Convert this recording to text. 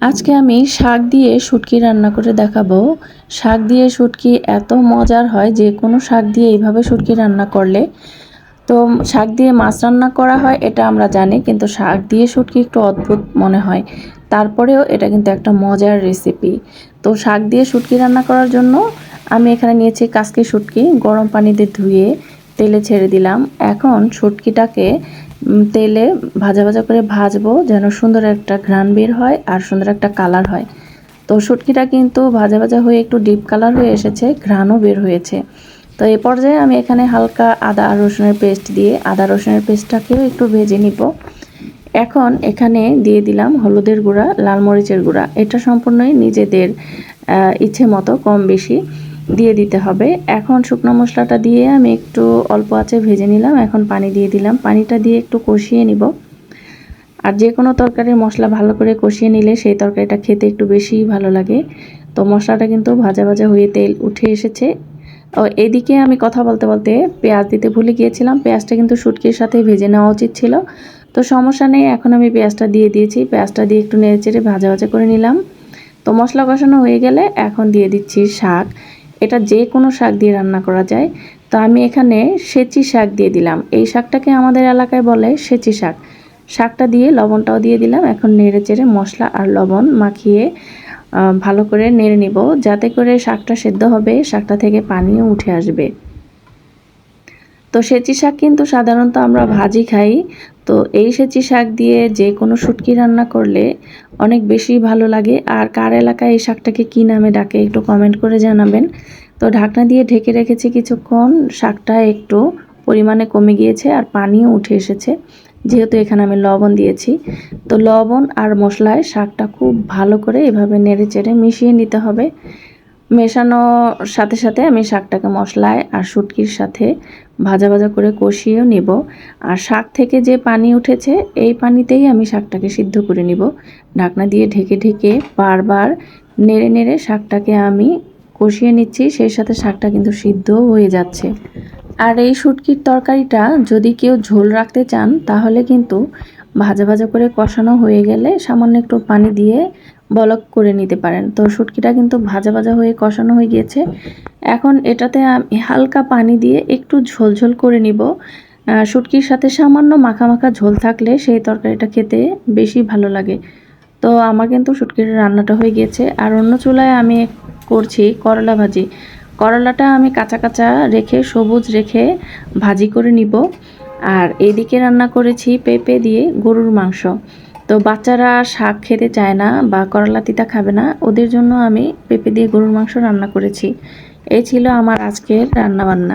আজকে আমি শাক দিয়ে শুটকি রান্না করে দেখাবো। শাক দিয়ে শুটকি এত মজার হয় যে, কোনো শাক দিয়ে এইভাবে শুটকি রান্না করলে। তো শাক দিয়ে মাছ রান্না করা হয়, এটা আমরা জানি, কিন্তু শাক দিয়ে শুটকি একটু অদ্ভুত মনে হয়। তারপরেও এটা কিন্তু একটা মজার রেসিপি তো শাক দিয়ে শুটকি রান্না করার জন্য আমি এখানে নিয়েছি কাসকি শুটকি, গরম পানিতে ধুয়ে তেলে ছেড়ে দিলাম। এখন শুটকিটাকে তেলে ভাজা ভাজা করে ভাজবো যেন সুন্দর একটা ঘ্রাণ বের হয় আর সুন্দর একটা কালার হয়। তো শুটকিটা কিন্তু ভাজা ভাজা হয়ে একটু ডিপ কালার হয়ে এসেছে, ঘ্রাণও বের হয়েছে। তো এই পর্যায়ে আমি এখানে হালকা আদা আর রসুনের পেস্ট দিয়ে আদা রসুনের পেস্টটাকেও একটু ভেজে নিব। এখন এখানে দিয়ে দিলাম হলুদের গুঁড়া, লাল মরিচের গুঁড়া। এটা সম্পূর্ণই নিজেদের ইচ্ছে মতো কম বেশি। দিয়ে দিতে হবে। এখন শুকনো মশলাটা দিয়ে আমি একটু অল্প আঁচে ভেজে নিলাম। এখন পানি দিয়ে দিলাম। পানিটা দিয়ে একটু কষিয়ে নিব। আর যে কোনো তরকারির মশলা ভালো করে কষিয়ে নিলে সেই তরকারিটা খেতে একটু বেশিই ভালো লাগে। তো মশলাটা কিন্তু ভাজা ভাজা হয়ে তেল উঠে এসেছে। এদিকে আমি কথা বলতে বলতে পেঁয়াজ দিতে ভুলে গিয়েছিলাম। পেঁয়াজটা কিন্তু শুটকির সাথে ভেজে নেওয়া উচিত ছিল। তো সমস্যা নেই, এখন আমি পেঁয়াজটা দিয়ে দিয়েছি। পেঁয়াজটা দিয়ে একটু নেড়ে চেড়ে ভাজা ভাজা করে নিলাম। তো মশলা কষানো হয়ে গেলে এখন দিয়ে দিচ্ছি শাক। এটা যে কোনো শাক দিয়ে রান্না করা যায়। তো আমি এখানে সেচি শাক দিয়ে দিলাম। এই শাকটাকে আমাদের এলাকায় বলে সেচি শাক। শাকটা দিয়ে লবণটাও দিয়ে দিলাম। এখন নেড়ে চেড়ে মশলা আর লবণ মাখিয়ে ভালো করে নেড়ে নিব। যাতে করে শাকটা সেদ্ধ হবে, শাকটা থেকে পানিও উঠে আসবে। তো সেচি শাক কিন্তু সাধারণত আমরা ভাজি খাই। তো এই সেচি শাক দিয়ে যে কোনো শুটকি রান্না করলে অনেক বেশি ভালো লাগে। আর কার এলাকায় এই শাকটাকে কী নামে ডাকে একটু কমেন্ট করে জানাবেন। তো ঢাকনা দিয়ে ঢেকে রেখেছি কিছুক্ষণ। শাকটা একটু পরিমাণে কমে গিয়েছে আর পানিও উঠে এসেছে। যেহেতু এখানে আমি লবণ দিয়েছি। তো লবণ আর মশলায় শাকটা খুব ভালো করে এভাবে নেড়ে চেড়ে মিশিয়ে নিতে হবে। মেশানোর সাথে সাথে আমি শাকটাকে মশলায় আর শুটকির সাথে ভাজা ভাজা করে কষিয়েও নিব। আর শাক থেকে যে পানি উঠেছে, এই পানিতেই আমি শাকটাকে সিদ্ধ করে নিব। ঢাকনা দিয়ে ঢেকে ঢেকে বারবার নেড়ে নেড়ে শাকটাকে আমি কষিয়ে নিচ্ছি, সেই সাথে শাকটা কিন্তু সিদ্ধ হয়ে যাচ্ছে। আর এই শুটকির তরকারিটা যদি কেউ ঝোল রাখতে চান, তাহলে কিন্তু ভাজা ভাজা করে কষানো হয়ে গেলে সামান্য একটু পানি দিয়ে বলক করে নিতে পারেন। তো শুটকিটা কিন্তু ভাজা ভাজা হয়ে কষানো হয়ে গিয়েছে। এখন এটাতে আমি হালকা পানি দিয়ে একটু ঝোল ঝোল করে নিব। শুটকির সাথে সামান্য মাখা মাখা ঝোল থাকলে সেই তরকারিটা খেতে বেশি ভালো লাগে। তো আমার কিন্তু শুটকির রান্নাটা হয়ে গিয়েছে। আর অন্য চুলায় আমি করছি করলা ভাজি। করলাটা আমি কাঁচা কাঁচা রেখে, সবুজ রেখে ভাজি করে নিব। আর এদিকে রান্না করেছি পেঁপে দিয়ে গরুর মাংস। তো বাচ্চারা শাক খেতে চায় না বা করলা তিতা খাবে না, ওদের জন্য আমি পেঁপে দিয়ে গরুর মাংস রান্না করেছি। এই ছিল আমার আজকের রান্না বান্না